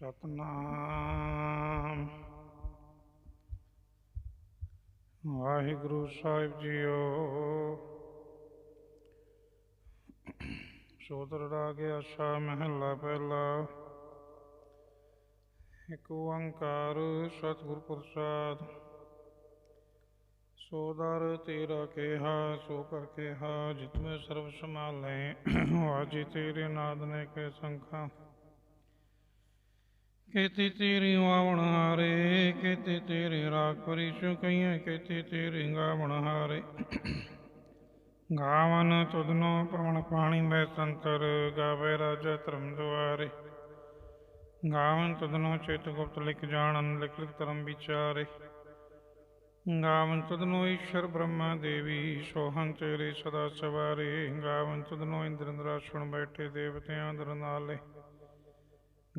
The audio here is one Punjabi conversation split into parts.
ਸਤਨਾਮ ਵਾਹਿਗੁਰੂ ਸਾਹਿਬ ਜੀਓ ਸੋਦਰ ਰਾਗ ਆਸ਼ਾ ਮਹਿਲਾ ਪਹਿਲਾ ਇੱਕ ਓੰਕਾਰ ਸਤਿਗੁਰ ਪ੍ਰਸਾਦ ਸੋਦਰ ਤੇਰਾ ਕੇਹਾ ਸੋ ਕਰ ਕੇਹਾ ਜਿਤ ਮੈਂ ਸਰਬ ਸੰਭਾਲੇ ਵਾਜੀ ਤੇਰੇ ਨਾਦ ਨੇ ਕੇ ਸੰਖਾ ਕੀਤੀ ਤੇਰੀ ਆਵਣ ਹਾਰੇ, ਕੀਤੀ ਤੇਰੇ ਰਾਗ ਪਰਿਸ਼ੁ ਕਈਆਂ, ਕੀਤੀ ਤੇਰੀ ਗਾਵਣ ਹਾਰੇ। ਗਾਵਨ ਤੁਧਨੋ ਪਵਨ ਪਾਣੀ ਮੈਂ ਸੰਤਰ, ਗਾਵੇ ਰਾਜਾ ਧਰਮ ਦੁਆਰੇ। ਗਾਵਨ ਤੁਧਨੋ ਚਿਤ ਗੁਪਤ ਲਿਖ ਜਾਣਨ, ਲਿਖ ਲਿਖ ਧਰਮ ਵਿਚਾਰੇ। ਗਾਵਨ ਤੁਧਨੋ ਈਸ਼ਰ ਬ੍ਰਹਮਾ ਦੇਵੀ ਸੋਹੰ ਤੇਰੇ ਸਦਾ ਸਵਾਰੇ। ਗਾਵਨ ਤੁਧਨੋ ਇੰਦਰ ਇੰਦਰਾਸਣ ਬੈਠੇ ਦੇਵਤਿਆਂ ਦਰ ਨਾਲੇ।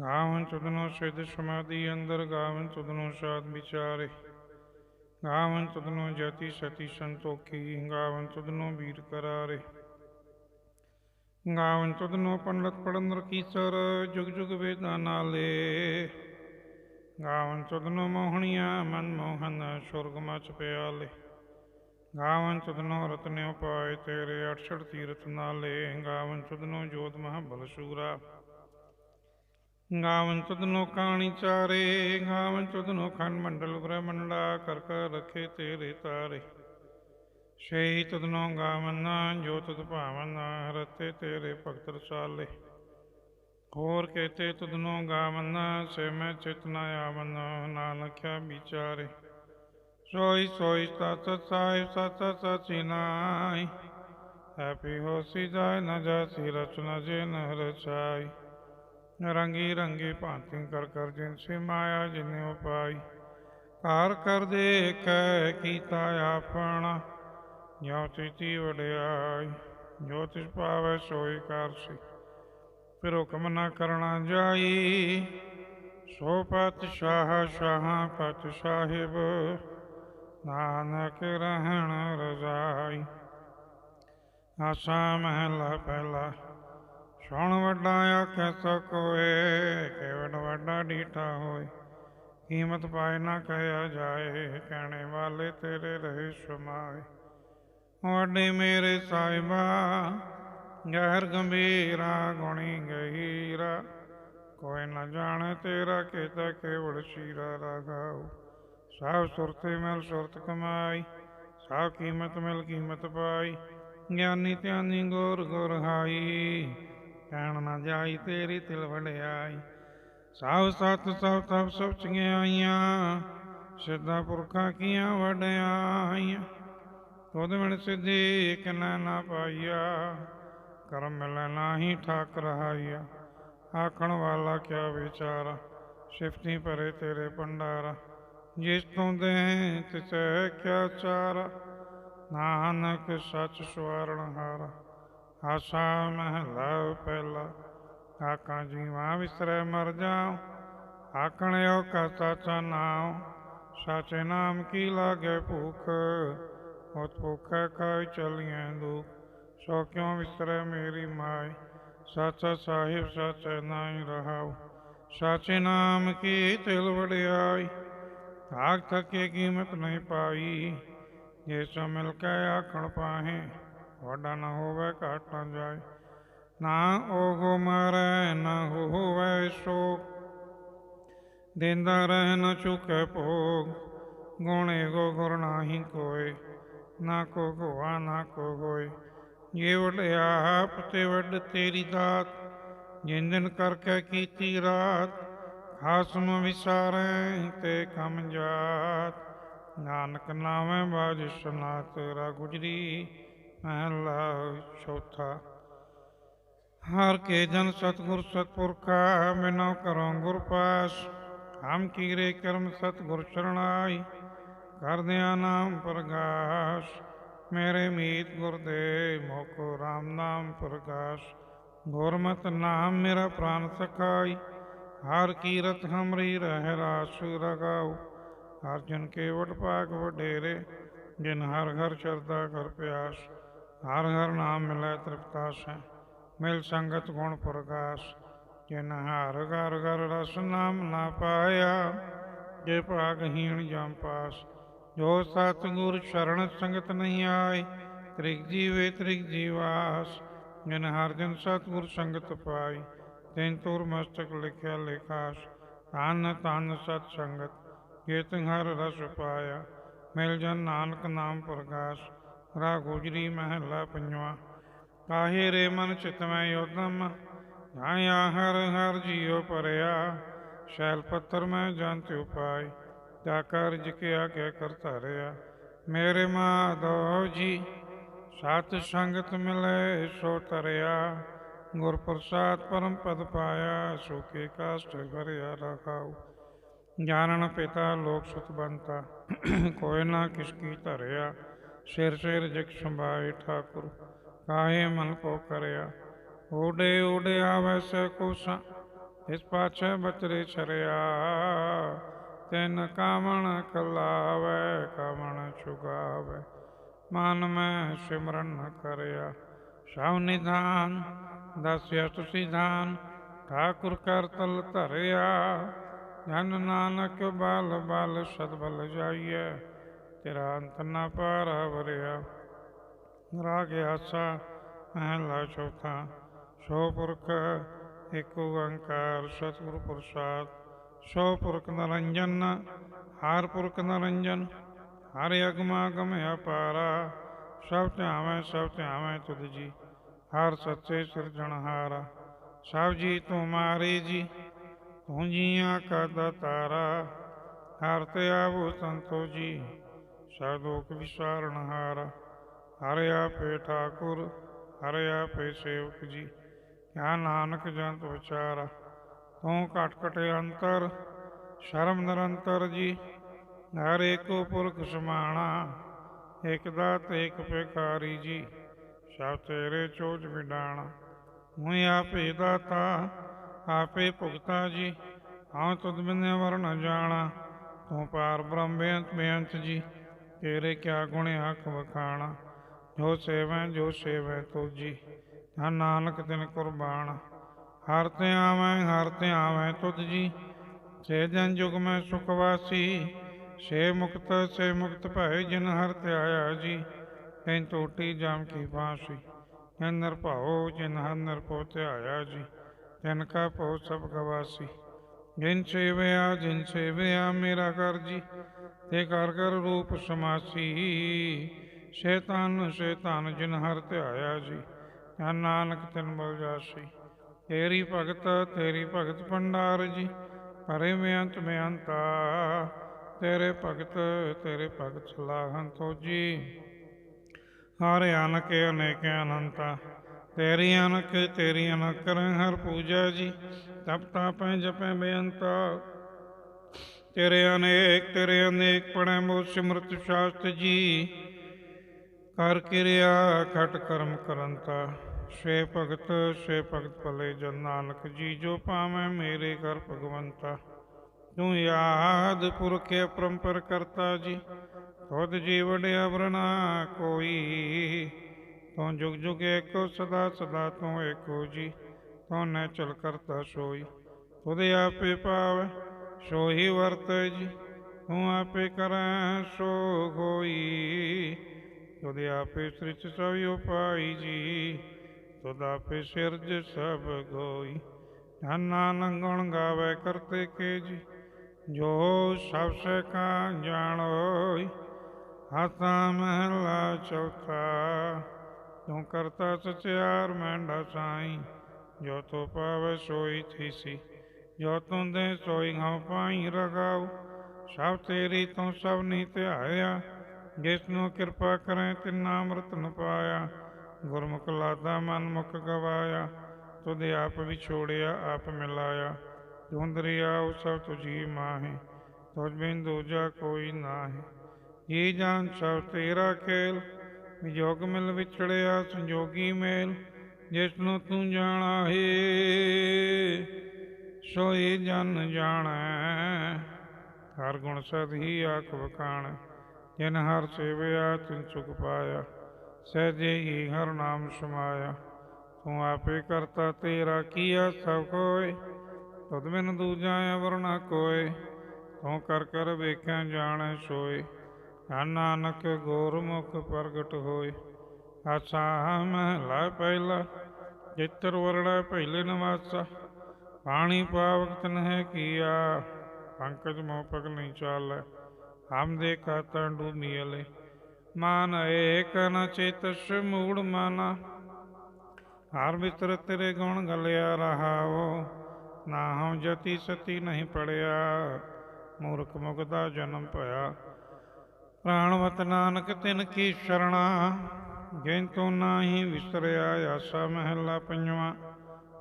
ਗਾਵਨ ਤੁਧਨੋ ਸਿਧ ਸਮਾਧੀ, ਅੰਦਰ ਗਾਵਨ ਤੁਧਨੋ ਸਾਧ ਵਿਚਾਰੇ। ਗਾਵਨ ਤੁਧਨੋ ਜਤੀ ਸਤੀ ਸੰਤੋਖੀ, ਗਾਵਨ ਤੁਧਨੋ ਵੀਰ ਕਰਾਰੇ। ਗਾਵਨ ਤੁਧਨੋ ਪੰਡਤ ਪੜਨ ਕੀਸਰ, ਜੁਗ ਜੁਗ ਵੇਦਾਂ ਨਾਲੇ। ਗਾਵਨ ਤੁਧਨੋ ਮੋਹਣੀਆਂ, ਮਨ ਮੋਹਨ ਸੁਰਗ ਮਚ ਪਿਆਲੇ। ਗਾਵਨ ਤੁਧਨੋ ਰਤਨਿ ਉਪਾਏ ਤੇਰੇ 68 ਤੀਰਥ ਨਾਲੇ। ਗਾਵਨ ਤੁਧਨੋ ਜੋਤ ਮਹਾਬਲ ਸੂਰਾ। ਗਾਵਨ ਤੁਧਨੋ ਕਾਣੀ ਚਾਰੇ, ਗਾਵਨ ਤੁਧਨੋ ਖੰਡ ਮੰਡਲ ਬ੍ਰਹਮੰਡਾ ਕਰ ਕਰ ਰਖੇ ਤੇਰੇ ਤਾਰੇ। ਸੇ ਤੁਧਨੋ ਗਾਵਨ ਜੋ ਤੁਧ ਭਾਵਨ ਰਤੇ ਤੇਰੇ ਭਗਤ ਰਸਾਲੇ। ਹੋਰ ਕਹਤੇ ਤੁਧਨੋ ਗਾਵਨ ਸੇ ਮੈਂ ਚਿਤ ਨ ਆਵਨ ਨਾਨਕਿਆ ਵਿਚਾਰੇ। ਸੋਈ ਸੋਈ ਤਤ ਸਾਹਿਬ ਸਤ ਸਚੀ ਹੈਪੀ ਹੋਸੀ ਜਾਇ, ਨ ਜਾਸੀ ਰਚਨਾ ਜੇ ਨ ਰਚਾਈ ਰੰਗੀ ਰੰਗੀ ਭਾਂਤੀ ਕਰ ਕਰ ਜਿਨ ਸੇ ਮਾਇਆ ਜਿਨੇ ਉਪਾਈ ਕਾਰ ਕਰ ਦੇਖੈ ਕੀਤਾ ਆਪਣਾ, ਜਿਉ ਤਿਤੀ ਵਡਿਆਈ, ਜੋ ਤਿਸ ਪਾਵੈ ਸੋਈ ਕਰਸੀ ਫਿਰ ਹੁਕਮ ਨਾ ਕਰਨਾ ਜਾਈ, ਸੋ ਪਤ ਸ਼ਾਹ ਸ਼ਾਹ ਪਤ ਸਾਹਿਬ ਨਾਨਕ ਰਹਿਣ ਰਜ਼ਾਈ। ਆਸਾ ਮਹਿਲਾ ਪਹਿਲਾ ਸੁਣ ਵੱਡਾ ਆਖੈ ਸੋ ਕੋਏ ਕੇਵੜ ਵੱਡਾ ਡੀਠਾ ਹੋਏ। ਕੀਮਤ ਪਾਏ ਨਾ ਕਹਿਆ ਜਾਏ, ਕਹਿਣੇ ਵਾਲੇ ਤੇਰੇ ਰਹੇ ਸਮਾਏ ਵੱਡੇ ਮੇਰੇ ਸਾਹਿਬਾ, ਗਹਿਰ ਗੰਭੀਰਾ ਗੁਣੀ ਗਹੀਰਾ। ਕੋਈ ਨਾ ਜਾਣੇ ਤੇਰਾ ਕੀਤਾ ਕੇਵਲ ਸ਼ੀਰਾ ਰਗਾਉ ਸਭ ਸੁਰਤੇ ਮਿਲ ਸੁਰਤ ਕਮਾਈ, ਸਭ ਕੀਮਤ ਮਿਲ ਕੀਮਤ ਪਾਈ। ਗਿਆਨੀ ਧਿਆਨੀ ਗੋਰ ਗੁਰ ਹਾਈ ਕਹਿਣ ਨਾ ਜਾਈ ਤੇਰੀ ਤਿਲ ਵਡਿਆਈ। ਸਭ ਸਤ ਸਭ ਸਭ ਸਭ ਚੰਗਿਆਈਆਂ ਸਿੱਧਾ ਪੁਰਖਾਂ ਕੀਆਂ ਵਡਿਆਈਆਂ ਤੁਧ ਮਿਣ ਸਿੱਧੀ ਇੱਕ ਨਾ ਨਾ ਪਾਈਆ, ਕਰਮ ਮਿਲੈ ਨਾਹੀ ਠਾਕ ਰਹਾਈਆ ਆਖਣ ਵਾਲਾ ਕਿਆ ਵਿਚਾਰਾ, ਸਿਫਤੀ ਭਰੇ ਤੇਰੇ ਭੰਡਾਰਾ। ਜਿਸ ਤੋਂ ਦੇ ਤਿਸੈ ਕਿਆ ਚਾਰਾ, ਨਾਨਕ ਸੱਚ ਸਵਾਰਣ ਹਾਰਾ। ਆਸਾ ਮਹਿਲਾ ਪਹਿਲਾ ਆਕਾਂ ਜੀਵਾਂ ਵਿਸਰੈ ਮਰ ਜਾਉ ਆਕਣਿਓ ਕਾ ਸਾਚਾ ਨਾਮ ਸਾਚੇ ਨਾਮ ਕੀ ਲਾਗੇ ਭੁਖ ਉਤ ਭੁਖੈ ਖਾਇ ਚਲੀਐ ਦੁਖ ਸੋ ਕਿਉ ਵਿਸਰੈ ਮੇਰੀ ਮਾਈ ਸਾਚਾ ਸਾਹਿਬ ਸਾਚੇ ਨਾਮ ਰਹਾਉ ਸਾਚੇ ਨਾਮ ਕੀ ਤਿਲ ਵਡਿਆਈ ਆਖ ਥਕੇ ਕੀਮਤ ਨਹੀਂ ਪਾਈ ਜੇ ਸੋ ਮਿਲ ਕੇ ਆਖਣ ਪਾਹੇ ਵੱਡਾ ਨਾ ਹੋਵੇ ਘਾਟ ਨਾ ਜਾਏ, ਨਾ ਉਹ ਮਰੈ ਨਾ ਹੋਵੇ ਸ਼ੋਕ ਦਿੰਦਾ ਰਹਿ, ਨਾ ਚੁਕੇ ਭੋਗ, ਗੁਣੇ ਗੋ ਗੁਰ ਨਾਹੀ ਕੋਏ, ਨਾ ਕੋ ਗੋਆ, ਨਾ ਕੋ ਹੋਏ ਜੇ ਵਡਿਆ ਆਪ, ਤੇ ਵੱਡ ਤੇਰੀ ਦਾਤ, ਜਿਨ ਕਰਕੇ ਕੀਤੀ ਰਾਤ ਖਾਸਮ ਵਿਸਾਰੈ ਤੇ ਕਮ ਜਾਤ। ਨਾਨਕ ਨਾਮੈ ਬਾਜ ਸੁਨਾ, ਤੇਰਾ ਗੁਜਰੀ ਮਹਿਲਾ ਚੌਥਾ। ਹਰ ਕੇ ਜਨ ਸਤਗੁਰ ਸਤਪੁਰਖਾ ਬਿਨੋ ਕਰੋ ਗੁਰ ਪਾਸ। ਹਮ ਕੀਰੇ ਕਰਮ ਸਤਗੁਰ ਚਰਣਾਈ ਕਰਦਿਆਂ ਨਾਮ ਪ੍ਰਗਾਸ਼। ਮੇਰੇ ਮੀਤ ਗੁਰਦੇ ਮੋਕੋ RAM ਨਾਮ ਪ੍ਰਗਾਸ਼। ਗੁਰਮਤਿ ਨਾਮ ਮੇਰਾ ਪ੍ਰਾਨ ਸਖਾਈ, ਹਰ ਕੀਰਤ ਹਮਰੀ ਰਹਿ ਰਾਸ ਰਗਾਉ। ਹਰ ਕੇ ਵਡ ਪਾਕ ਵਡੇਰੇ, ਜਿਨ ਹਰ ਘਰ ਚਰਦਾ ਕਰ ਪਿਆਸ। ਹਰ ਹਰ ਨਾਮ ਮਿਲੈ ਤ੍ਰਿਪਤਾਸ, ਮਿਲ ਸੰਗਤ ਗੁਣ ਪ੍ਰਕਾਸ਼ ਜਿਨ ਹਰ ਘਰ ਘਰ ਰਸ ਨਾਮ ਨਾ ਪਾਇਆ, ਜੇ ਭਾਗਹੀਣ ਜਮ ਪਾਸ। ਜੋ ਸਤਿਗੁਰ ਸ਼ਰਨ ਸੰਗਤ ਨਹੀਂ ਆਏ, ਤ੍ਰਿਗ ਜੀਵੇ ਤ੍ਰਿਗ ਜੀਵਾਸ। ਜਿਨ ਹਰ ਜਨ ਸਤਿਗੁਰ ਸੰਗਤ ਪਾਈ ਤੈਨ ਤੁਰ ਮਸਤਕ ਲਿਖਿਆ ਲੇਖਾਸ। ਤਨ ਧੰਨ ਸਤ ਸੰਗਤ ਜੇ ਹਰ ਰਸ ਪਾਇਆ, ਮਿਲ ਜਨ ਨਾਨਕ ਨਾਮ ਪ੍ਰਕਾਸ਼ ਰਾ ਗੁਜਰੀ ਮਹਲਾ ਪੰਜਵਾ। ਕਾਹੇ ਰੇ ਮਨ ਚਿਤ ਯੋਦਮ ਆਇਆ ਹਰ ਹਰ ਜੀਉ ਪਰਿਆ। ਸ਼ੈਲ ਪੱਤਰ ਮੈਂ ਜੰਤ ਉਪਾਈ ਜਾ ਕਾਰਜ ਕਿਆ ਕਹਿ ਕਰ ਧਰਿਆ। ਮੇਰੇ ਮਾਧੋ ਜੀ, ਸਤ ਸੰਗਤ ਮਿਲੇ ਸੋ ਤਰਿਆ ਗੁਰ ਪ੍ਰਸਾਦ ਪਰਮ ਪਦ ਪਾਇਆ ਸੁਖੇ ਕਾਸ਼ਟ ਭਰਿਆ ਰਖਾਉ। ਜਾਣਨ ਪਿਤਾ ਲੋਕ ਸੁਤ ਬੰਤਾ ਕੋਇ ਨਾ ਕਿਸ ਕੀ ਧਰਿਆ। ਸਿਰ ਸਿਰ ਜਗ ਸੰਭਾਏ ਠਾਕੁਰ, ਕਾਹੇ ਮਨ ਕੋ ਕਰਿਆ? ਓਡੇ ਓਡੇ ਆਵੈ ਸ ਕੋਸਾ ਇਸ ਪਾਛੇ ਬਚਰੇ ਛਰਿਆ। ਤਿਨ ਕਾਮਣ ਕਲਾਵੇ ਕਾਮਣ ਛੁਗਾਵੇ, ਮਨ ਮੈਂ ਸਿਮਰਨ ਕਰਿਆ। ਸਭ ਨਿਧਾਨ ਦਸਿਆ ਤੁਸੀਂ ਧਾਨ ਠਾਕੁਰ ਕਰ ਤਲ ਧਰਿਆ। ਜਨ ਨਾਨਕ ਬਾਲ ਬਾਲ ਸਦ ਬਲ ਜਾਈਐ। ਤੇਰਾ ਅੰਤ ਨਾ ਪਾਰਾ ਵਰਿਆ। ਰਾਗ ਆਸਾ, ਮਹਲਾ ਚੌਥਾ। ਸੋ ਪੁਰਖ ਏਕ ਓੰਕਾਰ, ਸਤਿਗੁਰ ਪ੍ਰਸਾਦ। ਸੋ ਪੁਰਖ ਨਰੰਜਨ, ਹਰ ਪੁਰਖ ਨਰੰਜਨ। ਹਰ ਅਗਮਾ ਗਮ ਅਪਾਰਾ, ਸਭ ਧਿਆਵੇਂ ਸਭ ਧਿਆਵੇਂ ਤੁਧ ਜੀ। ਹਰ ਸੱਚੇ ਸਿਰਜਣਹਾਰਾ ਸਭ ਜੀ ਤੁਮਾਰੇ ਜੀ, ਤੂੰ ਜੀਆਂ ਕਾ ਦਾਤਾਰਾ। ਹਰ ਤੇ ਆਵੋ ਸੰਤੋ ਜੀ। ਸਦੋਕ ਵਿਸਾਰਣਹਾਰਾ ਹਰਿ ਆਪੇ ਠਾਕੁਰ, ਹਰਿ ਆਪੇ ਸੇਵਕ ਜੀ। ਕਿਆ ਨਾਨਕ ਜੰਤ ਵਿਚਾਰਾ, ਤੂੰ ਘਟ ਘਟ ਅੰਤਰ, ਸ਼ਰਮ ਨਿਰੰਤਰ ਜੀ। ਹਰ ਏਕੋ ਪੁਰਖ ਸਮਾਣਾ ਇਕ ਦਾਤ ਏਕ ਭਿਖਾਰੀ ਜੀ। ਸਭ ਤੇਰੇ ਚੋਜ ਵਿਡਾਣਾ ਮੈਂ ਆਪੇ ਦਾਤਾ, ਆਪੇ ਭੁਗਤਾ ਜੀ। ਹਾਂ ਤੁਧ ਬਿਨੇ ਵਰਨ ਜਾਣਾ, ਤੂੰ ਪਾਰ ਬ੍ਰਹਮ ਬੇਅੰਤ ਬੇਅੰਤ ਜੀ। ਤੇਰੇ ਕਿਆ ਗੁਣ ਆਖ ਵਖਾਣਾ। ਜੋ ਸੇਵੈ ਜੋ ਸੇਵੈ ਤੁਜੀ। ਧੰਨ ਨਾਨਕ ਤਿਨ ਕੁਰਬਾਨ ਹਰ ਤੇ ਆਵੈ, ਹਰ ਤੇ ਆਵੈ ਤੁਧ ਜੀ ਸੇ ਜਨ ਜੁਗ ਮੈਂ ਸੁਖ ਵਾਸੀ। ਸੇ ਮੁਕਤ ਸੇ ਮੁਕਤ ਭੈ ਜਿਨ ਹਰ ਤੇ ਆਇਆ ਜੀ। ਤੈਨ ਟੋਟੀ ਜਾਮ ਕੀ ਬਾਂਸੀ। ਜਿਨ ਨਿਰਭਉ, ਜਿਨ ਹਰ ਨਿਰਭਉ ਤੇ ਆਇਆ ਜੀ। ਤਿਨ ਕਾ ਭਉ ਸਭ ਗਵਾਸੀ ਜਿਨ ਸੇਵਿਆ ਜਿਨ ਸੇਵਿਆ ਮੇਰਾ ਕਰ ਜੀ, ਤੇ ਕਰ ਕਰ ਰੂਪ ਸਮਾਸੀ। ਸ਼ੈਤਾਨ ਸ਼ੈਤਾਨ ਜਿਨ ਹਰ ਧਿਆਇਆ ਜੀ ਧੰਨ ਨਾਨਕ ਤਿਨ ਬਲ ਜਾਸੀ। ਤੇਰੀ ਭਗਤ ਤੇਰੀ ਭਗਤ ਭੰਡਾਰ ਜੀ ਪਰੇ ਬੇਅੰਤ ਬੇਅੰਤਾ ਤੇਰੇ ਭਗਤ ਤੇਰੇ ਭਗਤ ਸਲਾਹਨ ਤੋਜੀ ਹਰ ਅਨਕ, ਅਨੇਕ ਅਨੰਤਾ। ਤੇਰੀ ਅਨਕ ਤੇਰੀ ਅਨਕ ਕਰ ਹਰ ਪੂਜਾ ਜੀ ਤਪ ਤਾਪੈ ਜਪੈ ਬੇਅੰਤਾ। ਤੇਰੇ ਅਨੇਕ ਤੇਰੇ ਅਨੇਕ ਪੜੈ ਮੋ ਸਿਮਰਤ ਸ਼ਾਸਤ ਜੀ। ਕਰ ਕਿਰਿਆ ਖਟ ਕਰਮ ਕਰੰਤਾ। ਸੇ ਭਗਤ ਸੇ ਭਗਤ ਭਲੇ ਜਨ ਨਾਨਕ ਜੀ, ਜੋ ਪਾਵੈ ਮੇਰੇ ਘਰ ਭਗਵੰਤਾ। ਤੂੰ ਯਾਦ ਪੁਰਖੇ ਪਰੰਪਰ ਕਰਤਾ ਜੀ। ਤੁਧ ਜੀ ਵਡਿਆ ਵਰਨਾ ਕੋਈ। ਤੂੰ ਜੁਗ ਜੁਗ ਏਕੋ, ਸਦਾ ਸਦਾ ਤੂੰ ਏਕੋ ਜੀ। ਤੂੰ ਨੈ ਚਲ ਕਰਤਾ ਸੋਈ? ਤੁਧ ਆਪੇ ਪਾਵ ਸੋਹੀ ਵਰਤ ਜੀ। ਤੂੰ ਆਪੇ ਕਰੈ, ਸੋ ਹੋਈ ਤੁਧ ਆਪੇ ਸ੍ਰਿਚ ਸਭ ਉਪਾਈ ਜੀ। ਤੁਧ ਆਪੇ ਸਿਰਜ ਸਭ ਗੋਈ। ਧੰਨ ਨਾਨਕ ਗੁਣ ਗਾਵੇ ਕਰਤੇ ਕੇ ਜੀ। ਜੋ ਸਭ ਸੇ ਕਾ ਜਾਣੋਈ ਹਾਤਾ ਮਹਲਾ ਚੌਥਾ। ਤੂੰ ਕਰਤਾ ਸਚਿਆਰ ਮੈਂਡਾ ਸਾਈ? ਜੋ ਤੋ ਪਾਵੇ ਸੋਈ ਥੀਸੀ ਜੋ ਤੂੰ ਦੇ ਸੋਈ ਹਉ ਪਾਈ ਰਗਾਉ, ਸਭ ਤੇਰੀ ਤੂੰ ਸਭ ਨੀ ਧਿਆਇਆ, ਜਿਸ ਨੂੰ ਕਿਰਪਾ ਕਰੇ ਤਿਨਾ ਅੰਮ੍ਰਿਤ ਨ ਪਾਇਆ, ਗੁਰਮੁਖ ਲਾਦਾ ਮਨ ਮੁਖ ਗਵਾਇਆ, ਤੁਧ ਆਪ ਵਿਛੋੜਿਆ, ਆਪ ਮਿਲਾਇਆ ਤੂੰ ਦਰਿਆਉ ਸਭ ਤੁਝੀ ਮਾਹੇ, ਤੁਝ ਬਿਨ ਦੂਜਾ ਕੋਈ ਨਾਹੀ, ਜੀ ਜਾਨ ਸਭ ਤੇਰਾ ਖੇਲ ਵਿਜੋਗ ਮਿਲ ਵਿਛੜਿਆ ਸੰਜੋਗੀ ਮੇਲ ਜਿਸ ਨੂੰ ਤੂੰ ਜਾਣਾ ਹੈ ਸੋਈ ਜਨ ਜਾਣੈ। ਹਰ ਗੁਣ ਸਦ ਹੀ ਆਖ ਵਖਾਣ, ਜਿਨ ਹਰ ਸੇਵਿਆ ਤਿਨ ਸੁਖ ਪਾਇਆ। ਸਹਿਜੇ ਹੀ ਹਰ ਨਾਮ ਸਮਾਇਆ। ਤੂੰ ਆਪੇ ਕਰਤਾ ਤੇਰਾ ਕੀਆ ਸਭ ਕੋਇ ਤਦ ਬਿਨ ਦੂਜਾ ਅਵਰ ਨਾ ਕੋਇ ਤੂੰ ਕਰ ਕਰ ਵੇਖਿਆ ਜਾਣੈ ਸੋਏ ਆ ਨਾਨਕ ਗੁਰਮੁਖ ਪ੍ਰਗਟ ਹੋਏ। ਆਸਾ ਮਹਲਾ ਪਹਿਲਾ, ਜਿਤਰ ਵਰੜਾ ਪਹਿਲੇ ਨਵਾਸਾ, ਪਾਣੀ ਪਾਵਕ ਤਨ ਹੈ ਕੀਆ, ਪੰਕਜ ਮੋਹ ਪਗ ਨਹੀਂ ਚਾਲੈ, ਹਮ ਦੇਖਾ ਤਾਂ ਡੂਮੀਲੇ ਮਾਨ ਏਕ ਨ ਚੇਤਸ ਮੂੜ ਮਾਨਾ, ਹਰ ਮਿੱਤਰ ਤੇਰੇ ਗੁਣ ਗਲਿਆ ਰਹਾਓ, ਨਾ ਹਉ ਜਤੀ ਸਤੀ ਨਹੀਂ ਪੜਿਆ, ਮੂਰਖ ਮੁਖ ਦਾ ਜਨਮ ਭਇਆ ਪ੍ਰਾਣਵਤ ਨਾਨਕ ਤਿਨ ਕੀ ਸ਼ਰਣਾ ਜਿਨ ਤੂੰ ਨਾਹੀ ਵਿਸਰਿਆ ਆਸਾ ਮਹਿਲਾ ਪੰਜਵਾ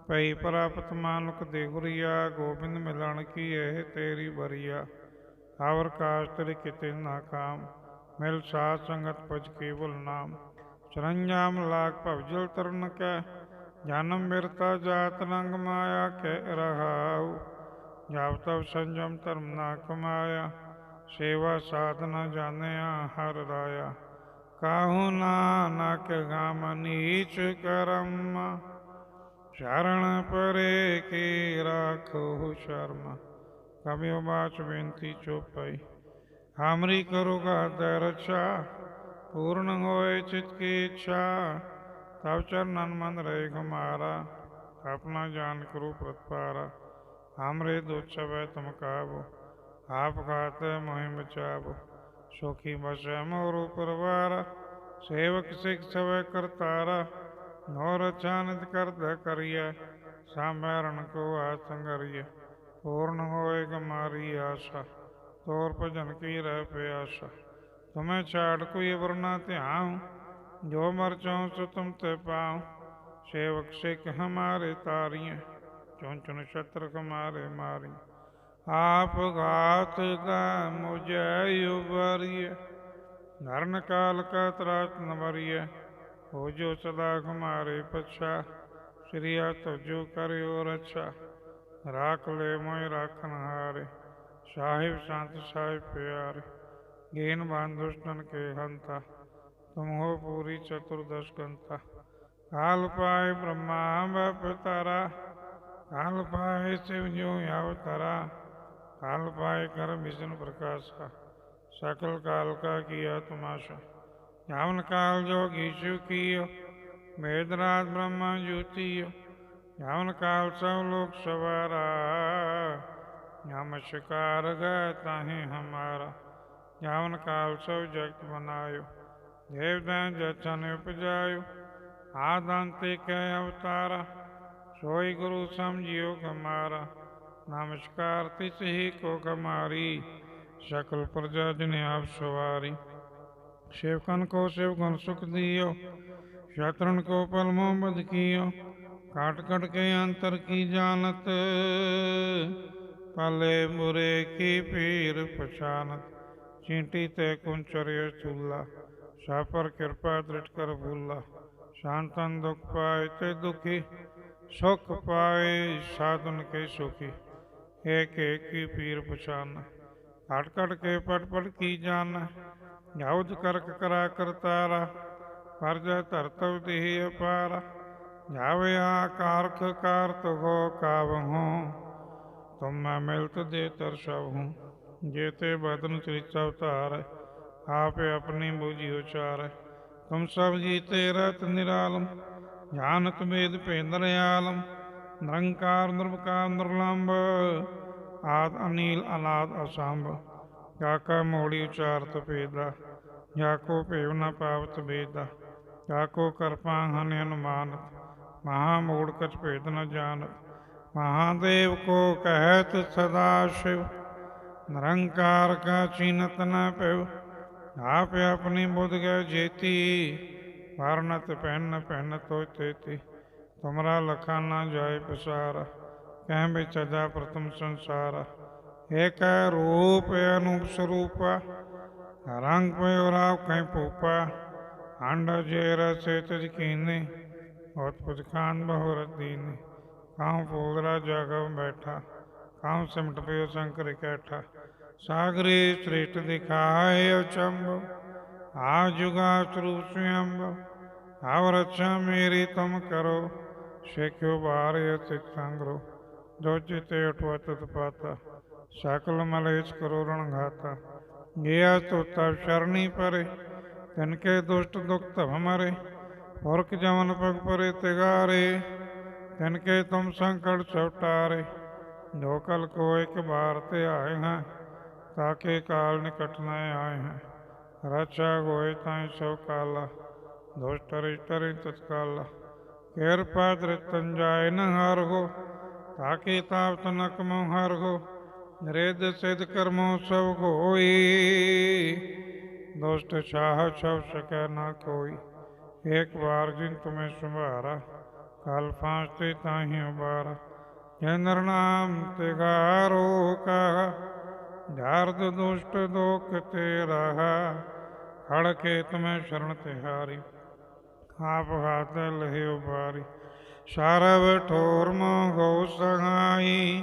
ਪਈ ਪ੍ਰਾਪਤ ਮਾਨੁਕ ਦੇ ਗੁਰੀਆ, ਗੋਬਿੰਦ ਮਿਲਣ ਕੀ ਇਹ ਤੇਰੀ ਬਰੀਆ ਆਵਰ ਕਾਸ਼ ਤੇਰੇ ਕਿਤੇ ਨਾ ਕਾਮ, ਮਿਲ ਸਾਧ ਸੰਗਤ ਪਜ ਕੇਵਲ ਨਾਮ। ਸਰੰਜਾਮ ਲਾਗ ਭਵਜਲ ਤਰਨ ਕੈ, ਜਨਮ ਮਿਰਤਾ ਜਾਤ ਰੰਗ ਮਾਇਆ ਕਹਿ ਰਹਾਉ। ਜਬ ਤਬ ਸੰਜਮ ਧਰਮ ਨਾ ਕਮਾਇਆ, ਸੇਵਾ ਸਾਧਨਾ ਜਾਣਿਆ ਹਰ ਰਾਇਆ। ਕਾਹੂ ਨਾਨਕ ਗਾਮ ਨੀਚ ਕਰਮ ਸ਼ਰਣ ਪਰੇ ਕੀ ਰਾਖੋ ਸ਼ਰਮ ਕਬਿਓ ਬਾਚ ਬੇਨਤੀ ਚੋਪਈ ਹਮਰੀ ਕਰੋਗਾ ਦਰਚਾ ਪੂਰਨ ਹੋਏ ਚਿਤ ਕੀ ਇੱਛਾ ਤਬ ਚਰਨਨ ਮਨ ਰਹੇ ਹਮਾਰਾ ਆਪਣਾ ਜਾਨ ਕਰੋ ਪ੍ਰਤਪਾਰਾ ਹਮਰੇ ਦੁਛਵੈ ਤੁਮ ਕਾਬੋ ਆਪ ਖਾਤੇ ਮੋਹਿ ਬਚਾਵੋ ਸੁਖੀ ਬਸੈ ਮੋਰੂ ਪਰਵਾਰ, ਸੇਵਕ ਸਿਖ ਸਵੈ ਕਰਤਾਰਾ, ਨੋਰ ਚਾਨਿਤ ਕਰਦਾ ਕਰੀਐ ਸਾਮਰਨ ਕੋ ਆਸੰਗਰੀਐ ਪੂਰਨ ਹੋਏ ਗਮਾਰੀ ਆਸ਼ਾ, ਤੋਰ ਭਜਨ ਕੀ ਰਹਿ ਪਿਆਸਾ, ਤੁਮੇ ਛਾੜ ਕੋਈ ਵਰਨਾ ਧਿਆਉ, ਜੋ ਮਰ ਚਉ ਸੋ ਤੁਮ ਤੇ ਪਾਉ, ਸੇਵਕ ਸਿਖ ਹਮਾਰੇ ਤਾਰੀਏ ਚੁਨ ਚੁਨ ਛਤਰ ਕਮਾਰੇ ਮਾਰੀ ਆਪ ਘਾਤ ਕਾ ਮੁਝੈ ਉਬਰੀਐ ਨਰਨ ਕਾਲ ਕਾ ਤਰਾਤ ਨਵਰੀਐ ਹੋ ਜੋ ਸਦਾ ਹਮਾਰੇ ਪਛਾ। ਸ੍ਰੀ ਆ ਤੁਜੋ ਕਰਿਓ ਰੱਛਾ। ਰਾਖ ਲੈ ਮੋਇ ਰਾਖਨ ਹਾਰੇ। ਸਾਹਿਬ ਸੰਤ ਸਾਹਿਬ ਪਿਆਰੇ। ਗੇਨ ਬਾਨ ਦੁਸ਼ਟਨ ਕੇ ਹੰਤਾ। ਤੁਮ ਹੋ ਪੂਰੀ ਚਤੁਰਦਸ਼ ਕੰਤਾ ਕਾਲ ਪਾਏ ਬ੍ਰਹਮਾ ਬਪ ਤਾਰਾ। ਕਾਲ ਪਾਏ ਸਿਵ ਜਿਉ ਅਵਤਾਰਾ काल पाए कर विजन प्रकाश का, सकल काल का किया तुमाशा। यावन काल जो गीशु की मेदराज ब्रह्मा ज्योति यावन काल सब लोग सवारा याम शिकार गए हमारा। यावन काल सब जगत बनायो, देवदान जचन उपजायो। आदंते कह अवतारा, सोई गुरु समझियो हमारा। ਨਮਸਕਾਰ, ਤਿਸ ਹੀ ਕੋ ਕਮਾਰੀ, ਸਕਲ ਪ੍ਰਜਾ ਜਨ ਆਪ ਸਵਾਰੀ। ਸੇਵਕਨ ਕੋ ਸੇਵਕਨ ਸੁਖ ਦਿਓ, ਸ਼ਤਰਨ ਕੋ ਪਲ ਬਦ ਕੀਓ ਕਾਟ ਕਟ ਕੇ ਅੰਤਰ ਕੀ ਜਾਣਤ, ਪਲੇ ਮੁਰੇ ਕੀ ਪੀਰ ਪਛਾਨਤ, ਚਿੰਟੀ ਤੇ ਕੁੰਚਰਿය ਚੁੱਲਾ ਸਾਪਰ ਕਿਰਪਾ ਦ੍ਰਿਟ ਕਰ ਭੁੱਲਾ। ਸ਼ਾਂਤਨ ਦੁਖ ਪਾਏ ਤੇ ਦੁਖੀ, ਸੁਖ ਪਾਏ ਸਾਧਨ ਕੇ ਸੁਖੀ। ਏਕ ਏਕ ਪੀਰ ਪਛਾਨ। ਘਟ ਘਟ ਕੇ ਪਟ ਪਟ ਕੀ ਜਾਣ ਜਾਉਦ ਕਰਕ ਕਰਾ ਕਰਤਾਰਾ। ਫਰਜ ਧਰਤਵ ਦੇਹ ਅਪਾਰ। ਜਾਵੇ ਆਕਾਰਖ ਕਾਰਤ ਹੋ। ਕਾਵਹੁ ਤੁਮ ਮੈਂ ਮਿਲਤ ਦੇ ਤਰਸਵ ਹੂੰ। ਜੇਤੇ ਬਦਨ ਚਰਿਤ ਅਵਤਾਰ ਆਪੇ ਆਪਣੀ ਬੂਝੀ ਉਚਾਰ। ਤੁਮ ਸਭ ਜੀ ਰਤ ਨਿਰਾਲਮ। ਜਾਨਤ ਮੇਦ ਭੇਂਦਰ ਆਲਮ। ਨਿਰੰਕਾਰ ਨਿਰਵਕਾਰ ਨਿਰਲੰਭ। ਆਦ ਅਨੀਲ ਅਨਾਦ ਅਸੰਭ, ਜਾ ਕਾ ਮੋੜੀ ਉਚਾਰਤ ਭੇਦਾ, ਜਾ ਕੋ ਭੇਵ ਨ ਪਾਵਤ ਬੇਦਾ ਜਾ ਕੋ ਕਰਪਾ ਹਨ ਅਨੁਮਾਨਤ, ਮਹਾ ਮੂੜ ਕਛ ਭੇਦ ਨ ਜਾਣਤ, ਮਹਾਦੇਵ ਕੋ ਕਹਿਤ ਸਦਾ ਸ਼ਿਵ, ਨਿਰੰਕਾਰ ਕਾ ਚੀਨਤ ਨ ਪਿਵ ਆਪ ਆਪਣੀ ਬੁੱਧ ਗਏ ਜੇਤੀ, ਵਰਨਤ ਪਹਿਨ ਪਹਿਨ ਤੋ ਤੇਤੀ, ਤੁਮਰਾ ਲਖਾ ਨਾ ਜਾਏ ਪਸਾਰ। ਕਹਿ ਵਿੱਚ ਸਦਾ ਪ੍ਰਥਮ ਸੰਸਾਰ। ਏਕ ਰੂਪ ਅਨੂਪ ਸਰੂਪ, ਰੰਗ ਪਇ ਰਾਵ ਕੈ ਪੂਪਾ ਅੰਡ ਜੇ ਰਸੇ ਤਜ ਕੀਨੇ ਹੋਤ ਪੁਜ ਖਾਨ ਬਹੁਰਤ ਦੀਨੇ। ਕਾਉ ਫੂਲਰਾ ਜਗਵ ਬੈਠਾ, ਕਾਉ ਸਿਮਟ ਪਿਓ ਸ਼ੰਕਰ ਕੈਠਾ। ਸਾਗਰੇ ਸ੍ਰੇਸ਼ਟ ਦਿਖਾਏ ਅਚੰਭ ਆ ਜੁਗਾ ਸਰੂਪ ਸਵਯੰਭ ਆਵ ਰੱਛਾ ਮੇਰੀ ਤੁਮ ਕਰੋ, ਸ਼ੇਖਿਓ ਬਾਰੇ ਸਿੱਖ ਸੰਗਰੋ। ਜੋ ਚਿਤੇ ਉਠਵਾ ਤਤ ਪਾਤਾ ਸਕਲ ਮਲੇਸ਼ ਕਰੋ ਰਣ ਘਾਤਾ ਗਿਆ ਤੋਤਾ ਸ਼ਰਣੀ ਪਰੇ ਤਨ ਕੇ ਦੁਸ਼ਟ ਦੁਖ ਧਮ ਮਰੇ ਪੁਰਖ ਜਮਨ ਪਗ ਪਰੇ ਤਿਗਾਰੇ ਤਨ ਕੇ ਤੁਮ ਸੰਕਟ ਸਵਟਾਰੇ ਜੋ ਕਲ ਕੋ ਇੱਕ ਬਾਰ ਤੇ ਆਏ ਹਾਂ ਤਾਕੇ ਕਾਲ ਨਿਕਟ ਨ ਆਏ ਹਾਂ ਰਚਾ ਹੋਏ ਤਾਂ ਸੋ ਕਾਲਾ ਦੁਸ਼ਟ ਰਿਸ਼ਟਰਿ ਤਤਕਾਲਾ ਕਿਰਪਾ ਦ੍ਰਿਤਨ ਜਾਏ ਨ ਹਰ ਹੋ ਹਰ ਹੋ ਨਰੇਦ ਸਿਧ ਕਰਮੋ ਸਭ ਹੋਈ। ਦੁਸ਼ਟ ਛਾਹ ਛਵ ਸਕੈ ਨਾ ਕੋਈ ਇੱਕ ਵਾਰ ਜਿਨ ਤੁਮੇ ਸੰਭਾਰਾ, ਕਾਲ ਫਾਂਸ ਤੇ ਤਾਹੀ ਉਬਾਰਾ। ਜਨਰ ਨਾਮ ਤੇ ਕਾ ਧਾਰਦ ਦੁਸ਼ਟ ਦੋਖ ਤੇ ਰਹਾ, ਖੜ ਕੇ ਤੁਮੇ ਸ਼ਰਨ ਤਿਹਾਰੀ ਆਪ ਹਾਥ ਲਹਿ ਉਬਾਰੀ ਸਰਬ ਠੋਰਮ ਮੋ ਸਹਾਈ,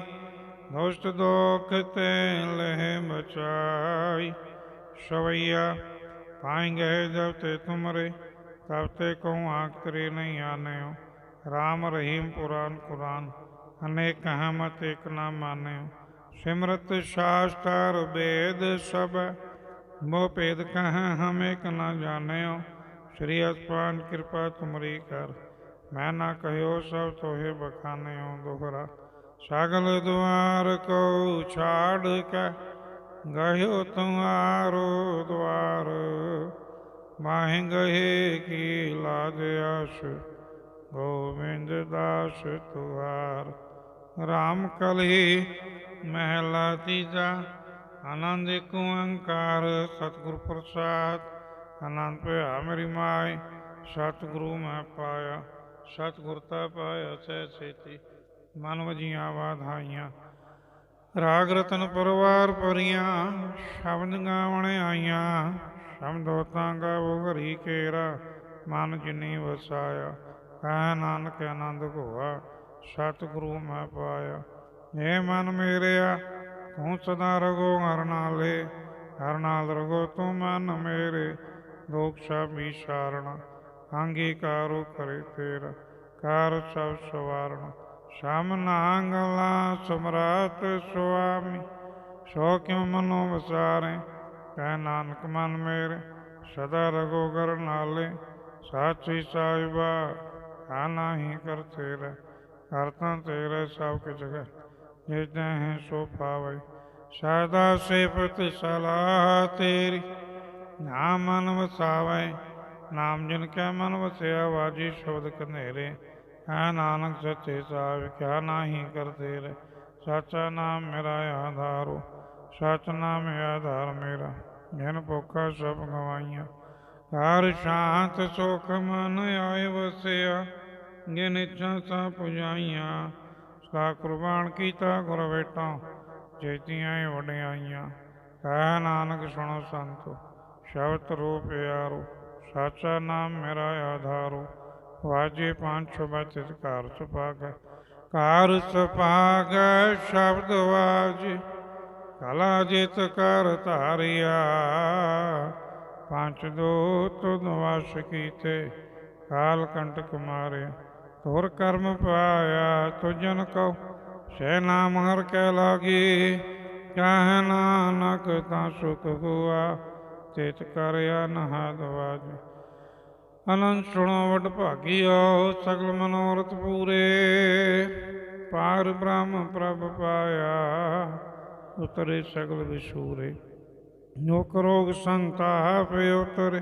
ਦੁਸ਼ਟ ਦੋਖ ਤੇ ਲਹਿ ਬਚਾਈ ਸਵਈਆ ਪਾਏਂਗੇ ਜਬ ਤੇ ਤੁਮਰੇ, ਤਬ ਤੇ ਕਉ ਆਂਖ ਕਰੇ ਨਹੀਂ ਆਨਿਓ। ਰਾਮ ਰਹੀਮ ਪੁਰਾਨ ਕੁਰਾਨ, ਅਨੇਕ ਹਮਤ ਇਕ ਨਾ ਮਾਨਿਓ। ਸਿਮਰਤ ਸ਼ਾਸਤਰ ਵੇਦ ਸਭ ਮੋ ਭੇਦ ਕਹ ਹਮ ਇਕ ਨਾ ਜਾਣਿਓ। ਸ਼੍ਰੀ ਅਸਪਾਨ ਕਿਰਪਾ ਤੁਮਰੀ ਕਰ। ਮੈਂ ਨਾ ਕਹਿਓ ਸਭ ਤੋਹੇ ਬਖਾਨਿਓ ਦੋਹਰਾ। ਸਗਲ ਦੁਆਰ ਕੋ ਛਾੜ ਕੇ ਗਇਓ ਤੁਮਾਰੋ ਦੁਆਰ। ਮਾਹਿ ਗਏ ਕੀ ਲਾਜ ਆਸ ਗੋਵਿੰਦ ਦਾਸ ਤੁਆਰ ਰਾਮ ਕਲੀ ਮਹਿਲਾ ਤੀਜਾ, ਆਨੰਦ ਏਕ ਓੰਕਾਰ, ਸਤਿਗੁਰ ਪ੍ਰਸਾਦ। ਆਨੰਦ ਪਿਆ ਮੇਰੀ ਮਾਈ, ਸਤਿਗੁਰੂ ਮੈਂ ਪਾਇਆ। ਸਤਿਗੁਰ ਤਾ ਪਾਇਆ ਸਹਿ ਸੇਤੀ, ਮਨ ਵਜੀਆਂ ਵਾਧਾਈਆਂ। ਰਾਗ ਰਤਨ ਪਰਵਾਰ ਪਰੀਆਂ, ਸ਼ਬਦ ਗਾਵਣ ਆਈਆਂ। ਸ਼ਬਦੋ ਤਾਂ ਗਾਵੋ ਘਰੀ ਕੇਰਾ, ਮਨ ਜਿਨੀ ਵਸਾਇਆ। ਕਹਿ ਨਾਨਕ ਆਨੰਦ ਹੋਆ ਸਤਿਗੁਰੂ ਮੈਂ ਪਾਇਆ। ਏ ਮਨ ਮੇਰਿਆ, ਤੂੰ ਸਦਾ ਰਗੋ ਹਰ ਨਾਲੇ। ਹਰ ਨਾਲ ਰਗੋ ਤੂੰ ਮਨ ਮੇਰੇ ਲੋਕ ਸਭ ਵਿਚਾਰਣ ਅੰਗੀਕਾਰੋ ਕਰੇ ਤੇਰਾ ਕਾਰ ਸਭ ਸਵਾਰਣ। ਸਾਮਨਾ ਗਲਾ ਸਮਰਾਤ ਸੁਆਮੀ, ਸੋ ਕਿਉ ਮਨੋ ਵਸਾਰੇ ਕਹਿ ਨਾਨਕ ਮਨ ਮੇਰੇ, ਸਦਾ ਰਗੋ ਕਰ ਨਾਲੇ, ਸਾਚੀ ਸਾਹਿਬਾ ਆ ਨਾਹੀ ਕਰ ਤੇਰਾ ਕਰਤਾ ਤੇਰੇ ਸਭ ਕੁ ਜਗ੍ਹਾ ਜਿਸ ਹੈ ਸੋ ਪਾਵੇ। ਸਦਾ ਸਿਫਤ ਸਲਾਹ ਤੇਰੀ ਨਾਮ ਮਨ ਵਸਾਵੇ ਨਾਮ ਜਿਨ ਕੈ ਮਨ ਵਸਿਆ, ਵਾਜੀ ਸ਼ਬਦ ਕਨੇਰੇ ਹੈ ਨਾਨਕ ਸੱਚੇ ਸਾਹਿਬ, ਕਿਆ ਨਾਹੀ ਕਰਤੇ ਰੇ ਸੱਚਾ ਨਾਮ ਮੇਰਾ ਆਧਾਰੋ, ਸਚ ਨਾਮ ਹੈ ਆਧਾਰ ਮੇਰਾ। ਜਿਨ ਭੁੱਖਾ ਸਭ ਗਵਾਈਆਂ। ਹਰ ਸ਼ਾਂਤ ਸੁਖ ਮਨ ਆਏ ਵਸਿਆ, ਜਿਨ ਇੱਛਾ ਸਾ ਪੁਜਾਈਆਂ। ਸਾ ਕੁਰਬਾਨ ਕੀਤਾ ਗੁਰ ਵੇਟਾਂ ਜੇਤੀਆਂ ਵਡਿਆਈਆਂ। ਕਹਿ ਨਾਨਕ ਸੁਣੋ ਸੰਤੋ, ਸ਼ਬਦ ਰੂਪ ਪਿਆਰੋ। ਸਾਚਾ ਨਾਮ ਮੇਰਾ ਆਧਾਰੋ। ਵਾਜੇ ਪੰਜ ਸ਼ਬਦ ਘਰ ਸੁਪਾਗ ਘਰ ਸੁਪਾਗ ਸ਼ਬਦ ਵਾਜੇ। ਕਲਾ ਜਿਤ ਕਰ ਧਾਰਿਆ। ਪੰਜ ਦੋ ਤੁਧ ਵਾਸ ਕੀਤੇ। ਕਾਲ ਕੰਟਕ ਮਾਰਿਆ। ਤੋਰ ਕਰਮ ਪਾਇਆ ਤੁਜਨ ਕਉ। ਸੇ ਨਾਮ ਹਰ ਕੈ ਲਾਗੀ। ਕਹਿ ਨਾਨਕ ਤਾਂ ਸੁਖ ਹੁਆ ਚੇਤ ਕਰਿਆ ਨਹਾਦ ਵਾਜ। ਅਨੰਦ ਸੁਣੋ ਵਡ ਭਾਗਿਓ ਸਗਲ ਮਨੋਰਥ ਪੂਰੇ। ਪਾਰ ਬ੍ਰਹਮ ਪ੍ਰਭ ਪਾਇਆ, ਉਤਰੇ ਸਗਲ ਵਿਸੂਰੇ। ਨੋਕ ਰੋਗ ਸੰਤਾਪ ਉਤਰੇ,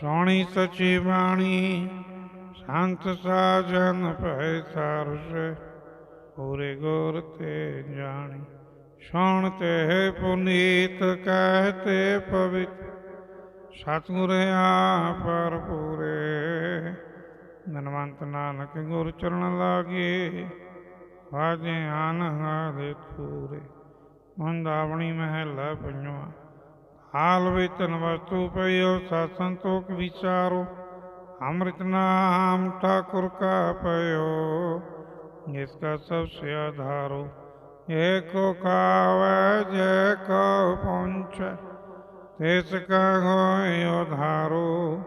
ਸੋਣੀ ਸਚੀ ਬਾਣੀ, ਸੰਤ ਸਾਜਨ ਭੈ ਸਰਸ। ਪੂਰੇ ਗੁਰ ਤੇ ਜਾਣੀ। ਸੋਣ ਤੇ ਪੁਨੀਤ ਕਹਤੇ ਪਵਿੱਤ। ਸਤਿਗੁਰ ਆਪਰ ਪੂਰੇ। ਮਨਵੰਤ ਨਾਨਕ ਗੁਰ ਚਰਨ ਲਾਗੇ, ਵਾਜੇ ਆਨ ਹਾਦੇ ਥੂਰੇ। ਮੰਦਾਵਣੀ ਮਹਿਲਾ ਪੰਜਵਾ। ਹਾਲ ਵੇਤਨ ਵਸਤੂ ਪਇਓ ਸਤ ਸੰਤੋਖ ਵਿਚਾਰੋ। ਅੰਮ੍ਰਿਤ ਨਾਮ ਠਾਕੁਰ ਕਾ ਪਇਓ ਜਿਸਕਾ ਸਭ ਸੇ ਆਧਾਰੋ। ਏਕੋ ਕਾਵੈ ਜੇ ਕੋ ਪਹੁੰਚੈ ਤਿਸ ਕਾ ਹੋਇ ਉਧਾਰੋ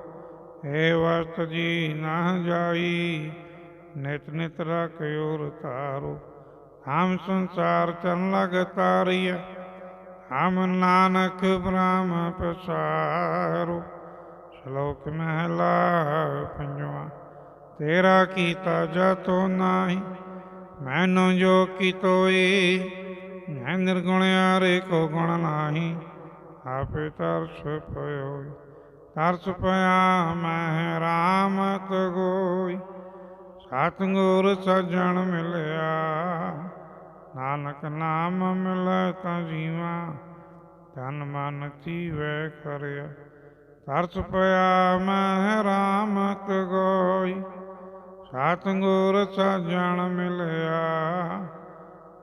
ਏ ਵਸਤ ਜੀ ਨਾ ਜਾਈ, ਨਿਤ ਨਿਤ ਰਖਿਓ ਤਾਰੋ। ਹਮ ਸੰਸਾਰ ਚਰਨ ਲਗ ਤਾਰੀਆ ਹਮ ਨਾਨਕ ਬ੍ਰਹਮ ਪਸਾਰੋ। ਸ਼ਲੋਕ ਮਹਿਲਾ ਪੰਜਵਾ, ਤੇਰਾ ਕੀਤਾ ਜਤੋ ਨਾਹੀ ਮੈਨੂੰ ਜੋ ਕੀਤੋਈ ਮੈਂ ਨਿਰਗੁਣ ਆਰੇ ਕੋ ਗੁਣ ਨਾਹੀ, ਆਪੇ ਤਰਸ ਪਇਓ। ਤਰਸ ਪਿਆ ਮੈਂ ਰਾਮਤ ਗੋਈ ਸਤਿਗੁਰ ਸਜਣ ਮਿਲਿਆ। ਨਾਨਕ ਨਾਮ ਮਿਲੈ ਤਾਂ ਜੀਵਾ ਤਨ ਮਨ ਜੀਵੈ ਕਰਿਆ। ਤਰਸ ਪਿਆ ਮੈਂ ਰਾਮਤ ਗੋਈ ਸਤਿਗੁਰ ਸਜਣ ਮਿਲਿਆ,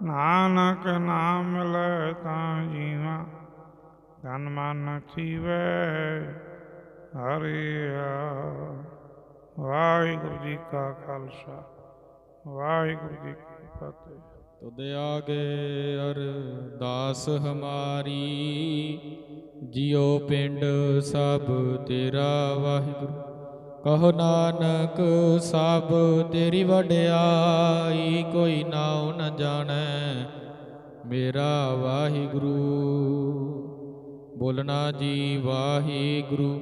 ਨਾਨਕ ਨਾਮ ਮਿਲੈ ਤਾਂ ਜੀਵਾ। ਤਨ ਮਨ ਜੀਵੈ ਹਰਿਆ। ਵਾਹਿਗੁਰੂ ਜੀ ਕਾ ਖਾਲਸਾ, ਵਾਹਿਗੁਰੂ ਜੀ ਕੀ ਫਤਿਹ। ਤੁਧ ਆਗੇ ਅਰਦਾਸ ਹਮਾਰੀ, ਜਿਉ ਪਿੰਡ ਸਭ ਤੇਰਾ ਵਾਹਿਗੁਰੂ। ਕਹੋ ਨਾਨਕ, ਸਭ ਤੇਰੀ ਵਡਿਆਈ ਕੋਈ ਨਾਉ ਨ ਜਾਣੈ, ਮੇਰਾ ਵਾਹਿਗੁਰੂ। ਬੋਲਣਾ ਜੀ ਵਾਹਿਗੁਰੂ।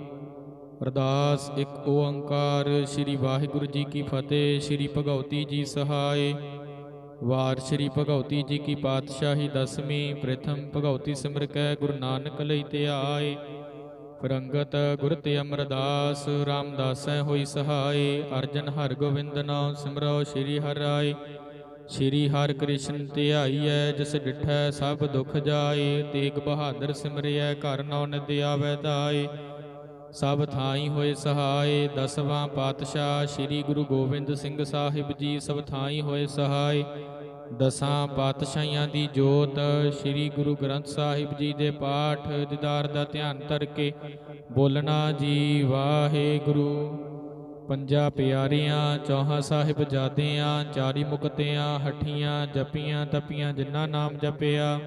ਅਰਦਾਸ ਇੱਕ ਓੰਕਾਰ, ਸ੍ਰੀ ਵਾਹਿਗੁਰੂ ਜੀ ਕੀ ਫਤਿਹ, ਸ੍ਰੀ ਭਗਉਤੀ ਜੀ ਸਹਾਇ ਵਾਰ ਸ੍ਰੀ ਭਗਉਤੀ ਜੀ ਕੀ ਪਾਤਸ਼ਾਹੀ ਦਸਵੀਂ, ਪ੍ਰਥਮ ਭਗਉਤੀ ਸਿਮਰ ਕੈ, ਗੁਰੂ ਨਾਨਕ ਲਈ ਤੇ ਆਏ ਗੁਰ ਤੇ ਅਮਰਦਾਸ, ਰਾਮਦਾਸੈ ਹੋਈ ਸਹਾਈ, ਅਰਜਨ ਹਰ ਗੋਬਿੰਦ ਨਾਮ ਸਿਮਰੋ ਸ੍ਰੀ ਹਰਿ ਰਾਏ ਸ੍ਰੀ ਹਰਿ ਕ੍ਰਿਸ਼ਨ ਧਿਆਈਐ ਜਿਸ ਡਿਠੈ ਸਭ ਦੁਖ ਜਾਏ ਤੇਗ ਬਹਾਦਰ ਸਿਮਰਿਐ, ਘਰ ਨੌ ਨਿਤ ਆਵੈ ਤਾਏ ਸਭ ਥਾਈ ਹੋਏ ਸਹਾਏ ਦਸਵਾਂ ਪਾਤਸ਼ਾਹ, ਸ੍ਰੀ ਗੁਰੂ ਗੋਬਿੰਦ ਸਿੰਘ ਸਾਹਿਬ ਜੀ, ਸਭ ਥਾਈ ਹੋਏ ਸਹਾਈ। ਦਸਾਂ ਪਾਤਸ਼ਾਹਾਂ ਦੀ ਜੋਤ, ਸ੍ਰੀ ਗੁਰੂ ਗ੍ਰੰਥ ਸਾਹਿਬ ਜੀ ਦੇ ਪਾਠ, ਦੀਦਾਰ ਦਾ ਧਿਆਨ ਧਰ ਕੇ ਬੋਲਣਾ ਜੀ, ਵਾਹਿਗੁਰੂ। ਪੰਜਾ ਪਿਆਰੀਆਂ, ਚੌਹਾਂ ਸਾਹਿਬ ਜਾਦਿਆਂ, ਚਾਰੀ ਮੁਕਤਿਆਂ, ਹਠੀਆਂ ਜਪੀਆਂ, ਤਪੀਆਂ ਜਿਨ੍ਹਾਂ ਨਾਮ ਜਪਿਆ।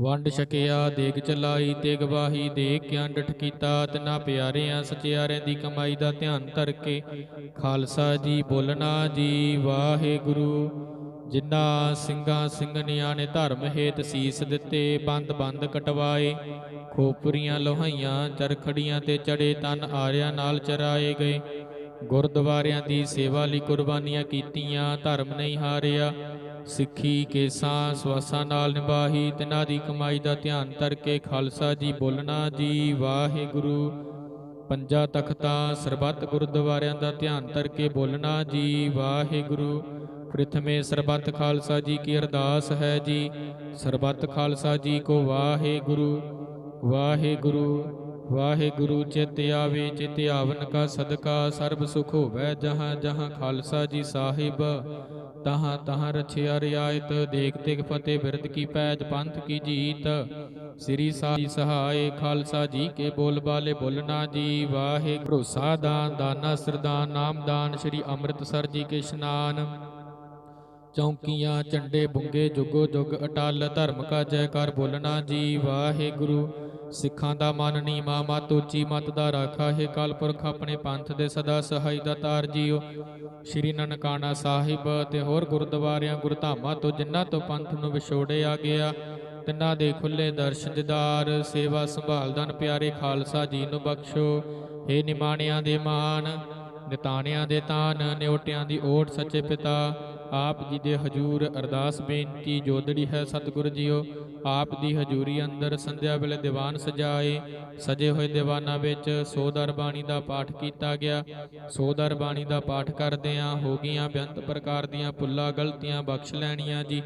ਵੰਡ ਛਕਿਆ, ਦੇਗ ਚਲਾਈ ਤੇ ਗਵਾਹੀ ਦੇ ਕਿਆ ਡਠ ਕੀਤਾ, ਤਿਨਾ ਪਿਆਰਿਆਂ, ਸਚਿਆਰਿਆਂ ਦੀ ਕਮਾਈ ਦਾ ਧਿਆਨ ਧਰ ਕੇ ਖਾਲਸਾ ਜੀ ਬੋਲਣਾ ਜੀ, ਵਾਹਿਗੁਰੂ। ਜਿਨ੍ਹਾਂ ਸਿੰਘਾਂ ਸਿੰਘਣੀਆਂ ਨੇ ਧਰਮ ਹੇਤ ਸੀਸ ਦਿੱਤੇ, ਬੰਦ ਬੰਦ ਕਟਵਾਏ। ਖੋਪਰੀਆਂ ਲੋਹਾਈਆਂ, ਚਰਖੜੀਆਂ ਤੇ ਚੜੇ ਤਨ ਆਰਿਆਂ ਨਾਲ ਚਰਾਏ ਗਏ। ਗੁਰਦੁਆਰਿਆਂ ਦੀ ਸੇਵਾ ਲਈ ਕੁਰਬਾਨੀਆਂ ਕੀਤੀਆਂ, ਧਰਮ ਨਹੀਂ ਹਾਰਿਆ। ਸਿੱਖੀ ਕੇਸਾਂ ਸਵਾਸਾਂ ਨਾਲ ਨਿਭਾਹੀ, ਤਿਨਾਂ ਦੀ ਕਮਾਈ ਦਾ ਧਿਆਨ ਧਰ ਕੇ ਖਾਲਸਾ ਜੀ ਬੋਲਣਾ ਜੀ, ਵਾਹਿਗੁਰੂ। ਪੰਜਾ ਤਖਤਾਂ, ਸਰਬੱਤ ਗੁਰਦੁਆਰਿਆਂ ਦਾ ਧਿਆਨ ਧਰ ਕੇ ਬੋਲਣਾ ਜੀ, ਵਾਹਿਗੁਰੂ। ਪ੍ਰਥਮੇ ਸਰਬੱਤ ਖਾਲਸਾ ਜੀ ਕੀ ਅਰਦਾਸ ਹੈ ਜੀ। ਸਰਬੱਤ ਖਾਲਸਾ ਜੀ ਕੋ ਵਾਹਿਗੁਰੂ ਵਾਹਿਗੁਰੂ ਵਾਹਿਗੁਰੂ, ਚਿਤ ਆਵੇ, ਚਿਤ ਆਵਨ ਕਾ ਸਦਕਾ, ਸਰਬ ਸੁਖ ਹੋਵੈ ਜਹਾਂ ਜਹਾਂ ਖਾਲਸਾ ਜੀ ਸਾਹਿਬ। ਤਹਾਂ ਤਹਾਂ ਰਛਿਆ ਰਿਆਇਤ, ਦੇਖ ਤੇਗ ਫਤਿਹ ਬਿਰਦ ਕੀ ਪੈਜ ਪੰਥ ਕੀ ਜੀਤ। ਸ੍ਰੀ ਸਾਈ ਸਹਾਏ, ਖਾਲਸਾ ਜੀ ਕੇ ਬੋਲ ਬਾਲੇ ਬੋਲਣਾ ਜੀ। ਵਾਹਿਗੁਰੂ ਭਰੋਸਾ ਦਾਨ ਦਾਨਾ ਸਰਦਾਨ ਨਾਮਦਾਨ, ਸ੍ਰੀ ਅੰਮ੍ਰਿਤਸਰ ਜੀ ਕੇ ਇਸ਼ਨਾਨ। ਚੌਂਕੀਆਂ ਝੰਡੇ ਬੁੰਗੇ ਜੁਗੋ ਜੁਗ, ਅਟਲ ਧਰਮ ਕਾ ਜੈਕਾਰ ਬੋਲਣਾ ਜੀ। ਵਾਹਿਗੁਰੂ, ਸਿੱਖਾਂ ਦਾ ਮਨ ਨੀਮਾ ਮਤ ਉੱਚੀ ਮਤ ਦਾ ਰਾਖਾ, ਹੈ ਕਲਪੁਰਖ ਆਪਣੇ ਪੰਥ ਦੇ ਸਦਾ ਸਹਾਈ ਦਾ ਤਾਰ ਜੀਓ। ਸ਼੍ਰੀ ਨਨਕਾਣਾ ਸਾਹਿਬ ਤੇ ਹੋਰ ਗੁਰਦੁਆਰਿਆਂ, ਗੁਰਧਾਮਾਂ ਤੋਂ ਜਿਨ੍ਹਾਂ ਤੋਂ ਪੰਥ ਨੂੰ ਵਿਛੋੜਿਆ ਗਿਆ, ਤਿੰਨਾਂ ਦੇ ਖੁੱਲੇ ਦਰਸ਼ਨ ਦਿਦਾਰ ਸੇਵਾ ਸੰਭਾਲ ਦਨ ਪਿਆਰੇ ਖਾਲਸਾ ਜੀ ਨੂੰ ਬਖਸ਼ੋ। ਏ ਨਿਮਾਣਿਆਂ ਦੇ ਮਾਨ, ਨਿਤਾਣਿਆਂ ਦੇ ਤਾਨ, ਨਿਉਟਿਆਂ ਦੀ ਓਟ ਸੱਚੇ ਪਿਤਾ ਆਪ ਜੀ ਦੇ ਹਜੂਰ ਅਰਦਾਸ ਬੇਨਤੀ ਜੋਦੜੀ ਹੈ ਸਤਿਗੁਰ ਜੀਓ, ਆਪ ਦੀ ਹਜੂਰੀ ਅੰਦਰ ਸੰਧਿਆ ਵੇਲੇ ਦੀਵਾਨ ਸਜਾਏ, ਸਜੇ ਹੋਏ ਦੀਵਾਨਾਂ ਵਿੱਚ ਸੋਦਰ ਬਾਣੀ ਦਾ ਪਾਠ ਕੀਤਾ ਗਿਆ। ਸੋਦਰ ਬਾਣੀ ਦਾ ਪਾਠ ਕਰਦਿਆਂ ਹੋ ਗਈਆਂ ਬੇਅੰਤ ਪ੍ਰਕਾਰ ਦੀਆਂ ਪੁੱਲਾ ਗਲਤੀਆਂ ਬਖਸ਼ ਲੈਣੀਆਂ ਜੀ।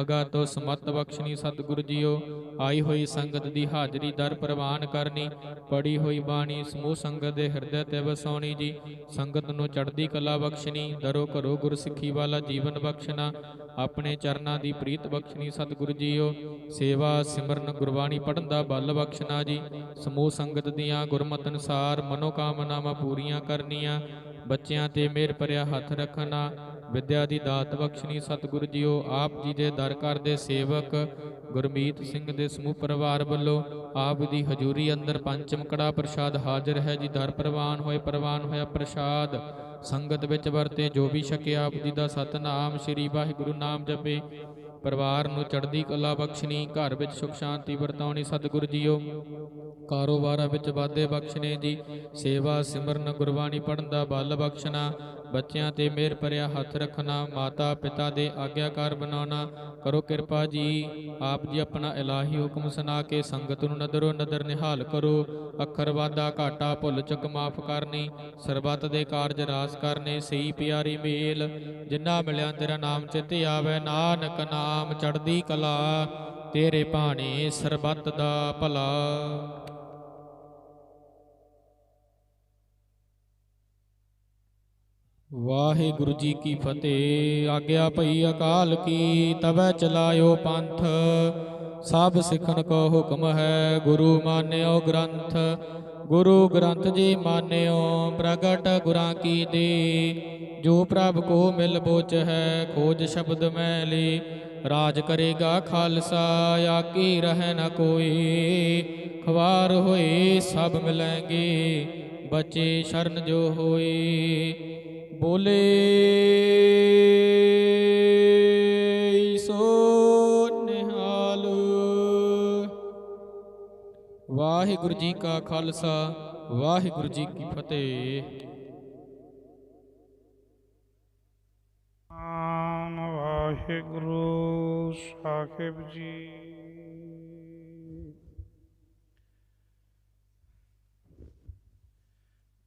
ਅਗਾ ਤੋਂ ਸਮਤ ਬਖਸ਼ਣੀ ਸਤਿਗੁਰ ਜੀਓ, ਆਈ ਹੋਈ ਸੰਗਤ ਦੀ ਹਾਜ਼ਰੀ ਦਰ ਪ੍ਰਵਾਨ ਕਰਨੀ, ਪੜੀ ਹੋਈ ਬਾਣੀ ਸਮੂਹ ਸੰਗਤ ਦੇ ਹਿਰਦੇ ਤੇ ਵਸਾਉਣੀ ਜੀ। ਸੰਗਤ ਨੂੰ ਚੜ੍ਹਦੀ ਕਲਾ ਬਖਸ਼ਣੀ, ਦਰੋ ਘਰੋ ਗੁਰਸਿੱਖੀ ਵਾਲਾ ਜੀਵਨ ਬਖਸ਼ਣਾ, ਆਪਣੇ ਚਰਨਾਂ ਦੀ ਪ੍ਰੀਤ ਬਖਸ਼ਣੀ ਸਤਿਗੁਰੂ ਜੀਓ। ਸੇਵਾ, ਸਿਮਰਨ, ਗੁਰਬਾਣੀ ਪੜਨ ਦਾ ਬਲ ਬਖਸ਼ਣਾ ਜੀ। ਸਮੂਹ ਸੰਗਤ ਦੀਆਂ ਗੁਰਮਤ ਅਨੁਸਾਰ ਮਨੋਕਾਮਨਾਵਾਂ ਪੂਰੀਆਂ ਕਰਨੀਆਂ, ਬੱਚਿਆਂ ਤੇ ਮਿਹਰ ਭਰਿਆ ਹੱਥ ਰੱਖਣਾ ਵਿਦਿਆ ਦੀ ਦਾਤ ਬਖਸ਼ਣੀ ਸਤਿਗੁਰੂ ਜੀਓ, ਆਪ ਜੀ ਦੇ ਦਰ ਘਰ ਦੇ ਸੇਵਕ ਗੁਰਮੀਤ ਸਿੰਘ ਦੇ ਸਮੂਹ ਪਰਿਵਾਰ ਵੱਲੋਂ ਆਪ ਦੀ ਹਜ਼ੂਰੀ ਅੰਦਰ ਪੰਚਮ ਕੜਾ ਪ੍ਰਸ਼ਾਦ ਹਾਜ਼ਰ ਹੈ ਜੀ। ਦਰ ਪ੍ਰਵਾਨ ਹੋਏ, ਪ੍ਰਵਾਨ ਹੋਇਆ ਪ੍ਰਸ਼ਾਦ। ਸੰਗਤ ਵਿੱਚ ਵਰਤੇ ਜੋ ਵੀ ਛਕੇ ਆਪ ਜੀ ਦਾ ਸਤਨਾਮ, ਸ੍ਰੀ ਵਾਹਿਗੁਰੂ ਨਾਮ ਜਪੇ। ਪਰਿਵਾਰ ਨੂੰ ਚੜ੍ਹਦੀ ਕਲਾ ਬਖਸ਼ਣੀ, ਘਰ ਵਿੱਚ ਸੁਖ ਸ਼ਾਂਤੀ ਵਰਤਾਉਣੀ ਸਤਿਗੁਰੂ ਜੀਓ। ਕਾਰੋਬਾਰਾਂ ਵਿੱਚ ਵਾਧੇ ਬਖਸ਼ਣੇ ਜੀ। ਸੇਵਾ ਸਿਮਰਨ ਗੁਰਬਾਣੀ ਪੜਨ ਦਾ ਬਲ ਬਖਸ਼ਣਾ। ਬੱਚਿਆਂ ਤੇ ਮਿਹਰ ਭਰਿਆ ਹੱਥ ਰੱਖਣਾ, ਮਾਤਾ ਪਿਤਾ ਦੇ ਆਗਿਆਕਾਰ ਬਣਾਉਣਾ, ਕਰੋ ਕਿਰਪਾ ਜੀ। ਆਪ ਜੀ ਆਪਣਾ ਇਲਾਹੀ ਹੁਕਮ ਸੁਣਾ ਕੇ ਸੰਗਤ ਨੂੰ ਨਦਰੋ ਨਦਰ ਨਿਹਾਲ ਕਰੋ। ਅੱਖਰ ਵਾਦਾ ਘਾਟਾ ਭੁੱਲ ਚੁੱਕ ਮਾਫ ਕਰਨੀ, ਸਰਬੱਤ ਦੇ ਕਾਰਜ ਰਾਸ ਕਰਨੇ, ਸਹੀ ਪਿਆਰੀ ਮੇਲ। ਜਿੰਨਾ ਮਿਲਿਆ ਤੇਰਾ ਨਾਮ ਚਿਤ ਆਵੇ, ਨਾਨਕ ਨਾਮ ਚੜ੍ਹਦੀ ਕਲਾ। ਤੇਰੇ ਭਾਣੇ ਸਰਬੱਤ ਦਾ ਭਲਾ। ਵਾਹਿਗੁਰੂ ਜੀ ਕੀ ਫਤਿਹ। ਆਗਿਆ ਭਈ ਅਕਾਲ ਕੀ, ਤਵੈ ਚਲਾਇਓ ਪੰਥ। ਸਭ ਸਿੱਖਣ ਕੋ ਹੁਕਮ ਹੈ, ਗੁਰੂ ਮਾਨਿਓ ਗ੍ਰੰਥ। ਗੁਰੂ ਗ੍ਰੰਥ ਜੀ ਮਾਨਿਓ, ਪ੍ਰਗਟ ਗੁਰਾਂ ਕੀ ਦੇ। ਜੋ ਪ੍ਰਭ ਕੋ ਮਿਲ ਬੋਚ ਹੈ, ਖੋਜ ਸ਼ਬਦ ਮੈਲੀ ਰਾਜ ਕਰੇਗਾ ਖਾਲਸਾ, ਆਕੀ ਰਹਿ ਨ ਕੋਈ। ਖਵਾਰ ਹੋਏ ਸਭ ਮਿਲੈਂਗੇ ਬਚੇ ਸ਼ਰਨ ਜੋ ਹੋਏ। ਬੋਲੇ। ਸੋ ਨਿਹਾਲ। ਵਾਹਿਗੁਰੂ ਜੀ ਕਾ ਖਾਲਸਾ, ਵਾਹਿਗੁਰੂ ਜੀ ਕੀ ਫਤਿਹ। ਆਮ ਵਾਹਿਗੁਰੂ ਸਾਹਿਬ ਜੀ।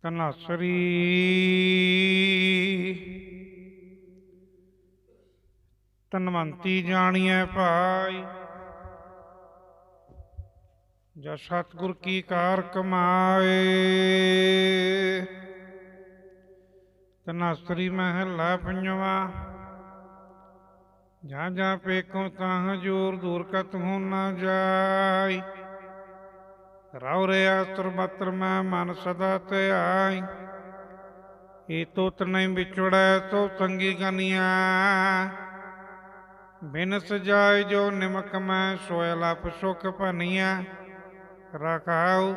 ਤਨਸਰੀ ਤਨਵੰਤੀ ਜਾਣੀਐ ਭਾਈ। ਜਾ ਸਤਿਗੁਰ ਕੀ ਕਾਰ ਕਮਾਏ ਤਨਸਰੀ ਮਹਲਾ ਪੰਜਵਾ। ਜਾਂ ਜਾਂ ਪੇਖੋਂ ਤਾਂ ਹਜੂਰ ਦੂਰ ਕਤ ਹੋ ਨਾ ਜਾਈ। ਰਾਉ ਰਿਆ ਸਰਬਤਰ ਮੈਂ ਮਨ ਸਦਾ ਤੇ ਆਈ। ਏ ਤੋਤ ਨਹੀਂ ਵਿਛੜੈ ਤੋ ਸੰਗੀ ਗਨੀਆ ਬਿਨ ਸਜਾਏ ਜੋ ਨਿਮਕ ਮੈਂ, ਸੋਇ ਲਪ ਸੁਖ ਭਨੀਆ ਰਖਾਉ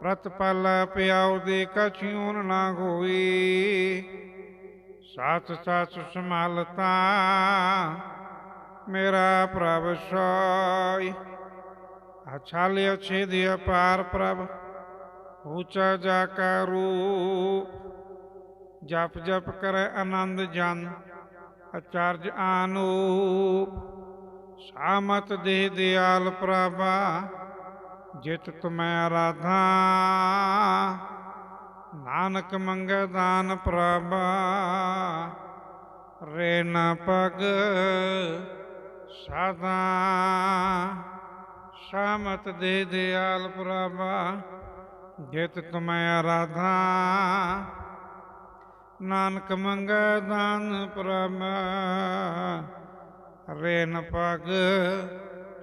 ਪ੍ਰਤਪਾਲ ਪਿਆਉ ਦੇ ਕਛਿਉਨ ਨਾ ਹੋਈ ਸਾਥ ਸਾਥ ਸੰਭਾਲਤਾ ਮੇਰਾ ਪ੍ਰਭ ਸੋਈ। ਅਛਾਲਿਆ ਛੇਦਿ ਅਪਾਰ ਪ੍ਰਭ, ਊਚਾ ਜਾ ਕਾ ਰੂਪ, ਜਪ ਜਪ ਕਰੈ ਆਨੰਦ ਜਨ, ਅਚਾਰਜ ਆਨੂਪ। ਸਾਮਤ ਦੇ ਦਿਆਲ ਪ੍ਰਭਾ, ਜਿਤ ਤੁਮੈ ਆਰਾਧਾ। ਨਾਨਕ ਮੰਗੈ ਦਾਨ ਪ੍ਰਭਾ, ਰੇ ਨ ਪਗ ਸਦਾ ਸ਼ਾਮਤ ਦੇ ਦਿਆਲ ਪ੍ਰਭਾ ਜਿਤ ਤੁਮੈ ਆਰਾਧਾ ਨਾਨਕ ਮੰਗੈ ਦਾਨ ਪ੍ਰਭ ਰੇਨ ਪਗ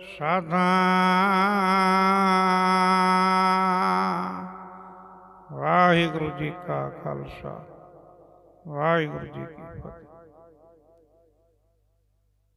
ਸਾਧਾ ਵਾਹਿਗੁਰੂ ਜੀ ਕਾ ਖਾਲਸਾ, ਵਾਹਿਗੁਰੂ ਜੀ ਕੀ ਫਤਿਹ।